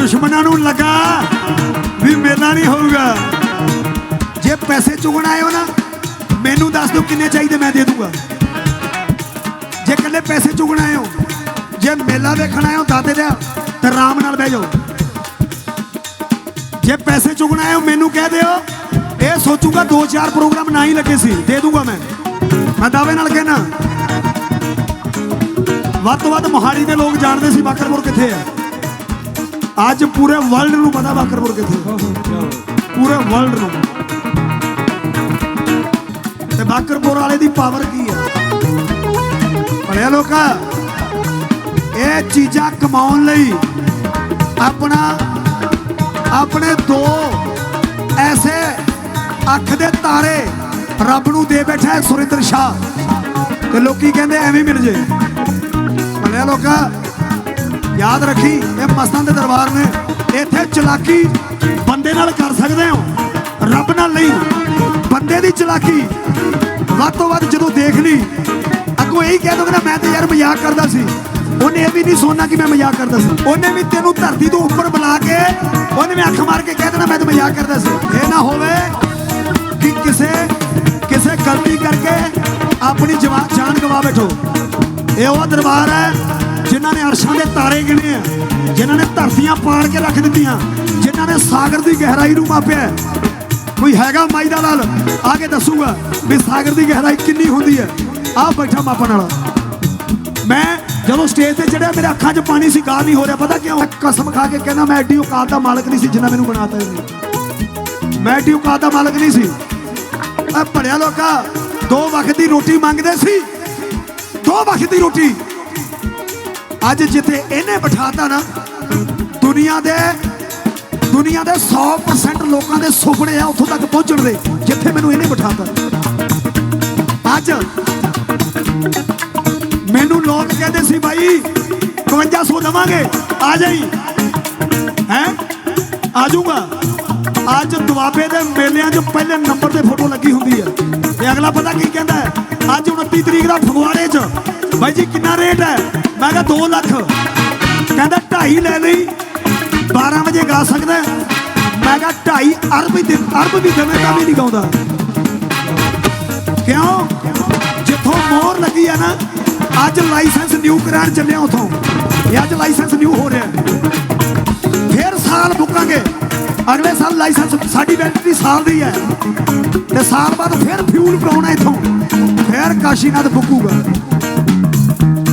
ਦੁਸ਼ਮਣਾਂ ਨੂੰ ਲੱਗਾ ਵੀ ਮੇਲਾ ਨਹੀਂ ਹੋਊਗਾ। ਜੇ ਪੈਸੇ ਚੁਗਣ ਆਏ ਹੋ ਨਾ, ਮੈਨੂੰ ਦੱਸ ਦਿਓ ਕਿੰਨੇ ਚਾਹੀਦੇ ਮੈਂ ਦੇ ਦੂੰਗਾ। ਜੇ ਇਕੱਲੇ ਪੈਸੇ ਚੁਗਣ ਆਏ ਹੋ, ਜੇ ਮੇਲਾ ਵੇਖਣ ਆਏ ਹੋ ਦਾਦੇ ਦਾ, ਤੇ ਆਰਾਮ ਨਾਲ ਬਹਿ ਜਾਓ। ਜੇ ਪੈਸੇ ਚੁਗਣ ਆਏ ਹੋ, ਮੈਨੂੰ ਕਹਿ ਦਿਓ, ਇਹ ਸੋਚੂਗਾ ਦੋ ਚਾਰ ਪ੍ਰੋਗਰਾਮ ਨਾ ਹੀ ਲੱਗੇ ਸੀ, ਦੇ ਦੂੰਗਾ ਮੈਂ। ਮੈਂ ਦਾਅਵੇ ਨਾਲ ਕਹਿਣਾ। ਵੱਧ ਤੋਂ ਵੱਧ ਮੋਹਾਲੀ ਦੇ ਲੋਕ ਜਾਣਦੇ ਸੀ ਬਾਕਰਪੁਰ ਕਿੱਥੇ ਆ। ਅੱਜ ਪੂਰੇ ਵਰਲਡ ਨੂੰ ਪਤਾ ਬਾਕਰਪੁਰ ਕਿੱਥੇ ਪੂਰੇ ਵਰਲਡ ਨੂੰ। ਤੇ ਬਾਕਰਪੁਰ ਵਾਲੇ ਦੀ ਪਾਵਰ ਕੀ ਹੈ ਭਲਿਆ ਲੋਕਾ, ਇਹ ਚੀਜ਼ਾਂ ਕਮਾਉਣ ਲਈ ਆਪਣਾ, ਆਪਣੇ ਦੋ ਐਸੇ ਅੱਖ ਦੇ ਤਾਰੇ ਰੱਬ ਨੂੰ ਦੇ ਬੈਠਾ ਹੈ ਸੁਰਿੰਦਰ ਸ਼ਾਹ। ਤੇ ਲੋਕੀ ਕਹਿੰਦੇ ਐਵੇਂ ਮਿਲ ਜੇ। ਭਲਿਆ ਲੋਕਾ ਯਾਦ ਰੱਖੀ, ਇਹ ਮਸਤਾਂ ਦੇ ਦਰਬਾਰ ਨੇ ਇੱਥੇ ਚਲਾਕੀ ਬੰਦੇ ਨਾਲ ਕਰ ਸਕਦੇ ਹੋ, ਰੱਬ ਨਾਲ ਨਹੀਂ। ਬੰਦੇ ਦੀ ਚਲਾਕੀ ਵੱਧ ਤੋਂ ਵੱਧ ਜਦੋਂ ਦੇਖ ਲਈ, ਅੱਗੋਂ ਇਹੀ ਕਹਿ ਦੋਗੇ ਨਾ, ਮੈਂ ਤੇ ਯਾਰ ਮਜ਼ਾਕ ਕਰਦਾ ਸੀ। ਉਹਨੇ ਇਹ ਵੀ ਨਹੀਂ ਸੋਚਣਾ ਕਿ ਮੈਂ ਮਜ਼ਾਕ ਕਰਦਾ ਸੀ। ਉਹਨੇ ਵੀ ਤੈਨੂੰ ਧਰਤੀ ਤੋਂ ਉੱਪਰ ਬੁਲਾ ਕੇ ਉਹਨੇ ਵੀ ਅੱਖ ਮਾਰ ਕੇ ਕਹਿ ਦੇਣਾ, ਮੈਂ ਤੇ ਮਜ਼ਾਕ ਕਰਦਾ ਸੀ। ਇਹ ਨਾ ਹੋਵੇ ਕਿ ਕਿਸੇ ਕਿਸੇ ਗਲਤੀ ਕਰਕੇ ਆਪਣੀ ਜਵਾ- ਜਾਨ ਗਵਾ ਬੈਠੋ। ਇਹ ਉਹ ਦਰਬਾਰ ਹੈ ਜਿਨ੍ਹਾਂ ਨੇ ਅਰਸ਼ਾਂ ਦੇ ਤਾਰੇ ਗਿਣੇ ਆ, ਜਿਨ੍ਹਾਂ ਨੇ ਧਰਤੀਆਂ ਪਾੜ ਕੇ ਰੱਖ ਦਿੱਤੀਆਂ, ਜਿਨ੍ਹਾਂ ਨੇ ਸਾਗਰ ਦੀ ਗਹਿਰਾਈ ਨੂੰ ਮਾਪਿਆ ਕੋਈ ਹੈਗਾ ਮਾਈ ਦਾ ਲਾਲ? ਆ ਕੇ ਦੱਸੂਗਾ ਵੀ ਸਾਗਰ ਦੀ ਗਹਿਰਾਈ ਕਿੰਨੀ ਹੁੰਦੀ ਹੈ। ਆ ਬੈਠਾ ਮਾਪਣ ਵਾਲਾ। ਮੈਂ ਜਦੋਂ ਸਟੇਜ ਤੇ ਚੜਿਆ, ਮੇਰੇ ਅੱਖਾਂ 'ਚ ਪਾਣੀ ਸੀ ਗਾ ਨਹੀਂ ਹੋ ਰਿਹਾ। ਪਤਾ ਕਿਉਂ? ਕਸਮ ਖਾ ਕੇ ਕਹਿੰਦਾ, ਮੈਂ ਐਡੀ ਔਕਾਤ ਦਾ ਮਾਲਕ ਨਹੀਂ ਸੀ ਜਿੰਨਾ ਮੈਨੂੰ ਬਣਾਤਾ ਇਹਨੇ। ਮੈਂ ਐਡੀ ਔਕਾਤ ਦਾ ਮਾਲਕ ਨਹੀਂ ਸੀ। ਆ ਪੜਿਆ ਲੋਕਾ, ਦੋ ਵਕਤ ਦੀ ਰੋਟੀ ਮੰਗਦੇ ਸੀ। ਦੋ ਵਕਤ ਦੀ ਰੋਟੀ। ਅੱਜ ਜਿੱਥੇ ਇਹਨੇ ਬਿਠਾਤਾ ਨਾ, ਦੁਨੀਆ ਦੇ ਦੁਨੀਆ ਦੇ 100% ਲੋਕਾਂ ਦੇ ਸੁਪਨੇ ਆ ਉੱਥੋਂ ਤੱਕ ਪਹੁੰਚਣ ਦੇ, ਜਿੱਥੇ ਮੈਨੂੰ ਇਹਨੇ ਬਿਠਾਤਾ। ਅੱਜ ਮੈਨੂੰ ਲੋਕ ਕਹਿੰਦੇ ਸੀ ਭਾਈ 5200 ਦਵਾਂਗੇ, ਆ ਜਾਈ। ਹੈ? ਆ ਜਾਊਗਾ। ਅੱਜ ਦੁਆਬੇ ਦੇ ਮੇਲਿਆਂ 'ਚ ਪਹਿਲੇ ਨੰਬਰ ਤੇ ਫੋਟੋ ਲੱਗੀ ਹੁੰਦੀ ਹੈ। ਤੇ ਅਗਲਾ ਪਤਾ ਕੀ ਕਹਿੰਦਾ ਅੱਜ 29 ਤਰੀਕ ਦਾ ਫਗਵਾੜੇ 'ਚ ਬਾਈ ਜੀ ਕਿੰਨਾ ਰੇਟ ਹੈ? ਮੈਂ ਕਿਹਾ 2 ਲੱਖ। ਕਹਿੰਦਾ 2.5 ਲੈ ਲਈ। 12 ਵਜੇ ਗਾ ਸਕਦਾ ਮੈਂ ਕਿਹਾ 2.5 ਅਰਬ ਵੀ ਅਰਬ ਵੀ ਦੇਵੇ ਤਾਂ ਵੀ ਨਹੀਂ ਗਾਉਂਦਾ। ਕਿਉਂ? ਜਿੱਥੋਂ ਮੋਹਰ ਲੱਗੀ ਆ ਨਾ, ਅੱਜ ਲਾਇਸੈਂਸ ਨਿਊ ਕਰਾਉਣ ਚੱਲਿਆ ਉਥੋਂ। ਇਹ ਅੱਜ ਲਾਇਸੈਂਸ ਨਿਊ ਹੋ ਰਿਹਾ ਫਿਰ ਸਾਲ ਬੁੱਕਾਂਗੇ ਅਗਲੇ ਸਾਲ ਲਾਇਸੈਂਸ ਸਾਡੀ ਵੈਲਿਡਿਟੀ ਸਾਲ ਦੀ ਹੈ। ਤੇ ਸਾਲ ਬਾਅਦ ਫਿਰ ਫਿਊਲ ਪਾਉਣਾ ਇਥੋਂ। ਫਿਰ ਕਾਸ਼ੀਨਾਥ ਬੁੱਕੂਗਾ